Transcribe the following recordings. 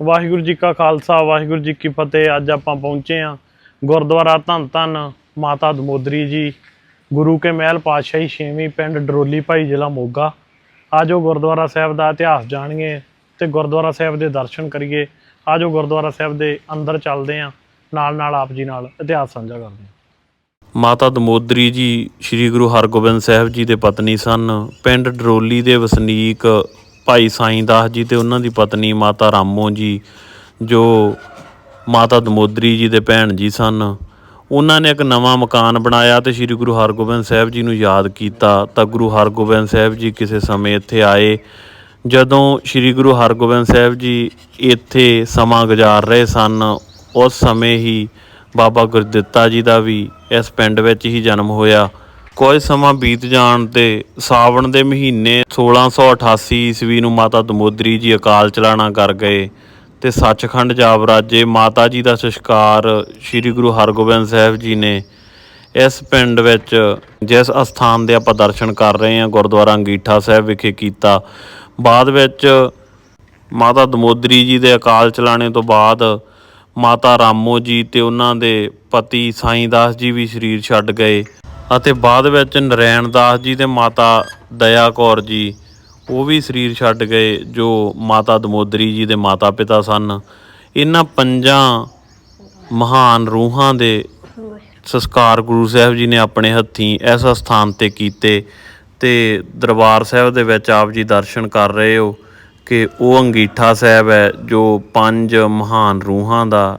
ਵਾਹਿਗੁਰੂ ਜੀ ਕਾ ਖਾਲਸਾ, ਵਾਹਿਗੁਰੂ ਜੀ ਕੀ ਫਤਿਹ। ਅੱਜ ਆਪਾਂ ਪਹੁੰਚੇ ਹਾਂ ਗੁਰਦੁਆਰਾ ਧੰਨ ਧੰਨ ਮਾਤਾ ਦਮੋਦਰੀ ਜੀ, ਗੁਰੂ ਕੇ ਮਹਿਲ ਪਾਤਸ਼ਾਹੀ ਛੇਵੀਂ ਪਿੰਡ ਡਰੋਲੀ ਭਾਈ ਜ਼ਿਲ੍ਹਾ ਮੋਗਾ। ਆਜੋ ਗੁਰਦੁਆਰਾ ਸਾਹਿਬ ਦਾ ਇਤਿਹਾਸ ਜਾਣੀਏ ਤੇ ਗੁਰਦੁਆਰਾ ਸਾਹਿਬ ਦੇ ਦਰਸ਼ਨ ਕਰੀਏ। ਆਜੋ ਗੁਰਦੁਆਰਾ ਸਾਹਿਬ ਦੇ ਅੰਦਰ ਚੱਲਦੇ ਹਾਂ, ਨਾਲ ਨਾਲ ਆਪ ਜੀ ਨਾਲ ਇਤਿਹਾਸ ਸਾਂਝਾ ਕਰਦੇ ਹਾਂ। ਮਾਤਾ ਦਮੋਦਰੀ ਜੀ, ਸ੍ਰੀ ਗੁਰੂ ਹਰਗੋਬਿੰਦ ਸਾਹਿਬ ਜੀ ਦੇ ਪਤਨੀ ਸਨ। ਪਿੰਡ ਡਰੋਲੀ ਦੇ ਵਸਨੀਕ ਭਾਈ ਸਾਈਂ ਦਾਸ ਜੀ ਤੇ ਉਹਨਾਂ ਦੀ ਪਤਨੀ ਮਾਤਾ ਰਾਮੋ ਜੀ, ਜੋ ਮਾਤਾ ਦਮੋਦਰੀ ਜੀ ਦੇ ਭੈਣ ਜੀ ਸਨ। ਉਹਨਾਂ ਨੇ ਇੱਕ ਨਵਾਂ ਮਕਾਨ ਬਣਾਇਆ ਤੇ ਸ੍ਰੀ ਗੁਰੂ ਹਰਗੋਬਿੰਦ ਸਾਹਿਬ ਜੀ ਨੂੰ ਯਾਦ ਕੀਤਾ। ਤਾਂ ਗੁਰੂ ਹਰਗੋਬਿੰਦ ਸਾਹਿਬ ਜੀ ਕਿਸੇ ਸਮੇਂ ਇੱਥੇ ਆਏ, ਜਦੋਂ ਸ੍ਰੀ ਗੁਰੂ ਹਰਗੋਬਿੰਦ ਸਾਹਿਬ ਜੀ ਇੱਥੇ ਸਮਾਂ ਗੁਜ਼ਾਰ ਰਹੇ ਸਨ, ਉਸ ਸਮੇਂ ਹੀ ਬਾਬਾ ਗੁਰਦਿੱਤਾ ਜੀ ਦਾ ਵੀ ਇਸ ਪਿੰਡ ਵਿੱਚ ਹੀ ਜਨਮ ਹੋਇਆ। ਕੁਝ ਸਮਾਂ ਬੀਤ ਜਾਣ ਤੇ ਸਾਵਣ ਦੇ ਮਹੀਨੇ 1688 ਈਸਵੀ ਨੂੰ ਮਾਤਾ ਦਮੋਦਰੀ ਜੀ ਅਕਾਲ ਚਲਾਣਾ ਕਰ ਗਏ ਤੇ ਸੱਚਖੰਡ ਜਾ ਰਾਜੇ ਮਾਤਾ ਜੀ ਦਾ ਸੰਸਕਾਰ ਸ੍ਰੀ ਗੁਰੂ ਹਰਗੋਬਿੰਦ ਸਾਹਿਬ ਜੀ ਨੇ ਇਸ ਪਿੰਡ ਵਿੱਚ ਜਿਸ ਅਸਥਾਨ ਦੇ ਆਪਾਂ ਦਰਸ਼ਨ ਕਰ ਰਹੇ ਹਾਂ, ਗੁਰਦੁਆਰਾ ਅੰਗੀਠਾ ਸਾਹਿਬ ਵਿਖੇ ਕੀਤਾ। ਬਾਅਦ ਵਿੱਚ ਮਾਤਾ ਦਮੋਦਰੀ ਜੀ ਦੇ ਅਕਾਲ ਚਲਾਣੇ ਤੋਂ ਬਾਅਦ ਮਾਤਾ ਰਾਮੋ ਜੀ ਤੇ ਉਹਨਾਂ ਦੇ ਪਤੀ ਸਾਈਂ ਦਾਸ ਜੀ ਵੀ ਸਰੀਰ ਛੱਡ ਗਏ। ਅਤੇ ਬਾਅਦ ਵਿੱਚ ਨਰੈਣ ਦਾਸ ਜੀ ਤੇ ਮਾਤਾ ਦਇਆ ਕੌਰ ਜੀ, ਉਹ ਵੀ ਸਰੀਰ ਛੱਡ ਗਏ, ਜੋ ਮਾਤਾ ਦਮੋਦਰੀ ਜੀ ਦੇ ਮਾਤਾ ਪਿਤਾ ਸਨ। ਇਹਨਾਂ ਪੰਜਾਂ ਮਹਾਨ ਰੂਹਾਂ ਦੇ ਸੰਸਕਾਰ ਗੁਰੂ ਸਾਹਿਬ ਜੀ ਨੇ ਆਪਣੇ ਹੱਥੀਂ ਇਸ ਸਥਾਨ ਤੇ ਕੀਤੇ ਤੇ ਦਰਬਾਰ ਸਾਹਿਬ ਦੇ ਵਿੱਚ ਆਪ ਜੀ ਦਰਸ਼ਨ ਕਰ ਰਹੇ ਹੋ ਕਿ ਉਹ ਅੰਗੀਠਾ ਸਾਹਿਬ ਹੈ, ਜੋ ਪੰਜ ਮਹਾਨ ਰੂਹਾਂ ਦਾ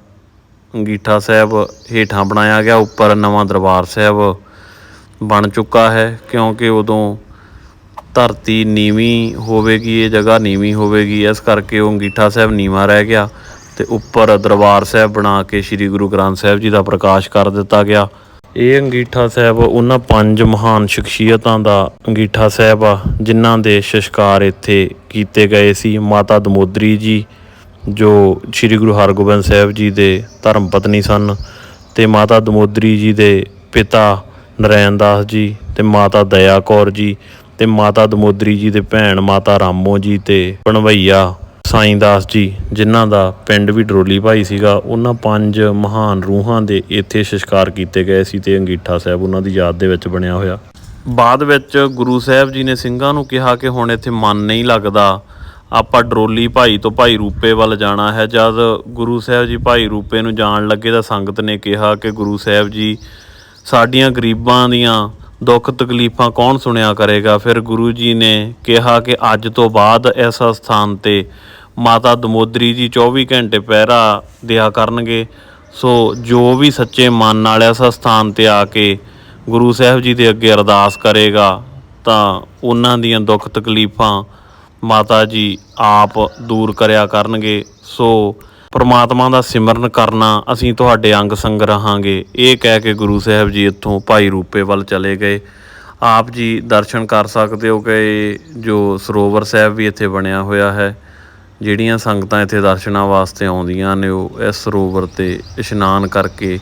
ਅੰਗੀਠਾ ਸਾਹਿਬ ਹੇਠਾਂ ਬਣਾਇਆ ਗਿਆ, ਉੱਪਰ ਨਵਾਂ ਦਰਬਾਰ ਸਾਹਿਬ ਬਣ ਚੁੱਕਾ ਹੈ, ਕਿਉਂਕਿ ਉਦੋਂ ਧਰਤੀ ਨੀਵੀਂ ਹੋਵੇਗੀ, ਇਹ ਜਗ੍ਹਾ ਨੀਵੀਂ ਹੋਵੇਗੀ। ਇਸ ਕਰਕੇ ਉਹ ਅੰਗੀਠਾ ਸਾਹਿਬ ਨੀਵਾਂ ਰਹਿ ਗਿਆ ਤੇ ਉੱਪਰ ਦਰਬਾਰ ਸਾਹਿਬ ਬਣਾ ਕੇ ਸ੍ਰੀ ਗੁਰੂ ਗ੍ਰੰਥ ਸਾਹਿਬ ਜੀ ਦਾ ਪ੍ਰਕਾਸ਼ ਕਰ ਦਿੱਤਾ ਗਿਆ। ਇਹ ਅੰਗੀਠਾ ਸਾਹਿਬ ਉਹਨਾਂ ਪੰਜ ਮਹਾਨ ਸ਼ਖਸੀਅਤਾਂ ਦਾ ਅੰਗੀਠਾ ਸਾਹਿਬ ਆ, ਜਿਨ੍ਹਾਂ ਦੇ ਸਸਕਾਰ ਇੱਥੇ ਕੀਤੇ ਗਏ ਸੀ। ਮਾਤਾ ਦਮੋਦਰੀ ਜੀ, ਜੋ ਸ੍ਰੀ ਗੁਰੂ ਹਰਗੋਬਿੰਦ ਸਾਹਿਬ ਜੀ ਦੇ ਧਰਮ ਪਤਨੀ ਸਨ, ਤੇ ਮਾਤਾ ਦਮੋਦਰੀ ਜੀ ਦੇ ਪਿਤਾ ਨਰੈਣ ਦਾਸ ਜੀ ਤੇ ਮਾਤਾ ਦਇਆ ਕੌਰ ਜੀ ਤੇ ਮਾਤਾ ਦਮੋਦਰੀ ਜੀ ਦੇ ਭੈਣ ਮਾਤਾ ਰਾਮੋ ਜੀ ਤੇ ਬਣਵਈਆ ਸਾਈਂ ਦਾਸ ਜੀ, ਜਿਨ੍ਹਾਂ ਦਾ ਪਿੰਡ ਵੀ ਡਰੋਲੀ ਭਾਈ ਸੀਗਾ, ਉਹਨਾਂ ਪੰਜ ਮਹਾਨ ਰੂਹਾਂ ਦੇ ਇੱਥੇ ਸੰਸਕਾਰ ਕੀਤੇ ਗਏ ਸੀ ਤੇ ਅੰਗੀਠਾ ਸਾਹਿਬ ਉਹਨਾਂ ਦੀ ਯਾਦ ਦੇ ਵਿੱਚ ਬਣਿਆ ਹੋਇਆ। ਬਾਅਦ ਵਿੱਚ ਗੁਰੂ ਸਾਹਿਬ ਜੀ ਨੇ ਸਿੰਘਾਂ ਨੂੰ ਕਿਹਾ ਕਿ ਹੁਣ ਇੱਥੇ ਮਨ ਨਹੀਂ ਲੱਗਦਾ, ਆਪਾਂ ਡਰੋਲੀ ਭਾਈ ਤੋਂ ਭਾਈ ਰੂਪੇ ਵੱਲ ਜਾਣਾ ਹੈ। ਜਦ ਗੁਰੂ ਸਾਹਿਬ ਜੀ ਭਾਈ ਰੂਪੇ ਨੂੰ ਜਾਣ ਲੱਗੇ ਤਾਂ ਸੰਗਤ ਨੇ ਕਿਹਾ ਕਿ ਗੁਰੂ ਸਾਹਿਬ ਜੀ ਸਾਡੀਆਂ ਗਰੀਬਾਂ ਦੀਆਂ ਦੁੱਖ ਤਕਲੀਫਾਂ ਕੌਣ ਸੁਣਿਆ ਕਰੇਗਾ? ਫਿਰ ਗੁਰੂ ਜੀ ਨੇ ਕਿਹਾ ਕਿ ਅੱਜ ਤੋਂ ਬਾਅਦ ਇਸ ਸਥਾਨ ਤੇ ਮਾਤਾ ਦਮੋਦਰੀ ਜੀ 24 ਘੰਟੇ ਪਹਿਰਾ ਦਿਆ ਕਰਨਗੇ। ਸੋ ਜੋ ਵੀ ਸੱਚੇ ਮਨ ਨਾਲ ਇਸ ਸਥਾਨ ਤੇ ਆ ਕੇ ਗੁਰੂ ਸਾਹਿਬ ਜੀ ਦੇ ਅੱਗੇ ਅਰਦਾਸ ਕਰੇਗਾ, ਤਾਂ ਉਹਨਾਂ ਦੀਆਂ ਦੁੱਖ ਤਕਲੀਫਾਂ ਮਾਤਾ ਜੀ ਆਪ ਦੂਰ ਕਰਿਆ ਕਰਨਗੇ। ਸੋ ਪਰਮਾਤਮਾ ਦਾ ਸਿਮਰਨ ਕਰਨਾ, ਅਸੀਂ ਤੁਹਾਡੇ ਅੰਗ ਸੰਗ ਰਹਾਂਗੇ। ਇਹ ਕਹਿ ਕੇ ਗੁਰੂ ਸਾਹਿਬ ਜੀ ਇੱਥੋਂ ਭਾਈ ਰੂਪੇ ਵੱਲ ਚਲੇ ਗਏ। ਆਪ ਜੀ ਦਰਸ਼ਨ ਕਰ ਸਕਦੇ ਹੋ ਕਿ ਜੋ ਸਰੋਵਰ ਸਾਹਿਬ ਵੀ ਇੱਥੇ ਬਣਿਆ ਹੋਇਆ ਹੈ, ਜਿਹੜੀਆਂ ਸੰਗਤਾਂ ਇੱਥੇ ਦਰਸ਼ਨਾਂ ਵਾਸਤੇ ਆਉਂਦੀਆਂ ਨੇ, ਉਹ ਇਸ ਸਰੋਵਰ ਤੇ ਇਸ਼ਨਾਨ ਕਰਕੇ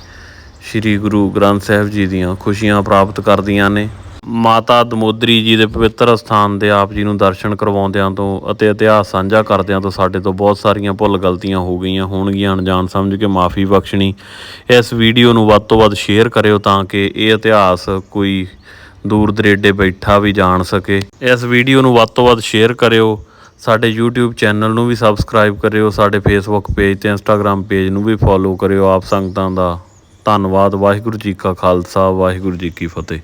ਸ੍ਰੀ ਗੁਰੂ ਗ੍ਰੰਥ ਸਾਹਿਬ ਜੀ ਦੀਆਂ ਖੁਸ਼ੀਆਂ ਪ੍ਰਾਪਤ ਕਰਦੀਆਂ ਨੇ। ਮਾਤਾ ਦਮੋਦਰੀ ਜੀ ਦੇ ਪਵਿੱਤਰ ਸਥਾਨ ਦੇ ਆਪ ਜੀ ਨੂੰ ਦਰਸ਼ਨ ਕਰਵਾਉਂਦਿਆਂ ਤੋਂ ਅਤੇ ਇਤਿਹਾਸ ਸਾਂਝਾ ਕਰਦਿਆਂ ਤੋਂ ਸਾਡੇ ਤੋਂ ਬਹੁਤ ਸਾਰੀਆਂ ਭੁੱਲ ਗਲਤੀਆਂ ਹੋ ਗਈਆਂ ਹੋਣਗੀਆਂ। ਅਣਜਾਣ ਸਮਝ ਕੇ ਮਾਫੀ ਬਖਸ਼ਣੀ। ਇਸ ਵੀਡੀਓ ਨੂੰ ਵੱਧ ਤੋਂ ਵੱਧ ਸ਼ੇਅਰ ਕਰਿਓ ਤਾਂ ਕਿ ਇਹ ਇਤਿਹਾਸ ਕੋਈ ਦੂਰ ਦਰੇਡੇ ਬੈਠਾ ਵੀ ਜਾਣ ਸਕੇ। ਇਸ ਵੀਡੀਓ ਨੂੰ ਵੱਧ ਤੋਂ ਵੱਧ ਸ਼ੇਅਰ ਕਰਿਓ। ਸਾਡੇ YouTube ਚੈਨਲ ਨੂੰ ਵੀ ਸਬਸਕ੍ਰਾਈਬ ਕਰਿਓ। ਸਾਡੇ Facebook ਪੇਜ ਤੇ Instagram ਪੇਜ ਨੂੰ ਵੀ ਫੋਲੋ ਕਰਿਓ। ਆਪ ਸੰਗਤਾਂ ਦਾ ਧੰਨਵਾਦ। ਵਾਹਿਗੁਰੂ ਜੀ ਕਾ ਖਾਲਸਾ। ਵਾਹਿਗੁਰੂ ਜੀ ਕੀ ਫਤਿਹ।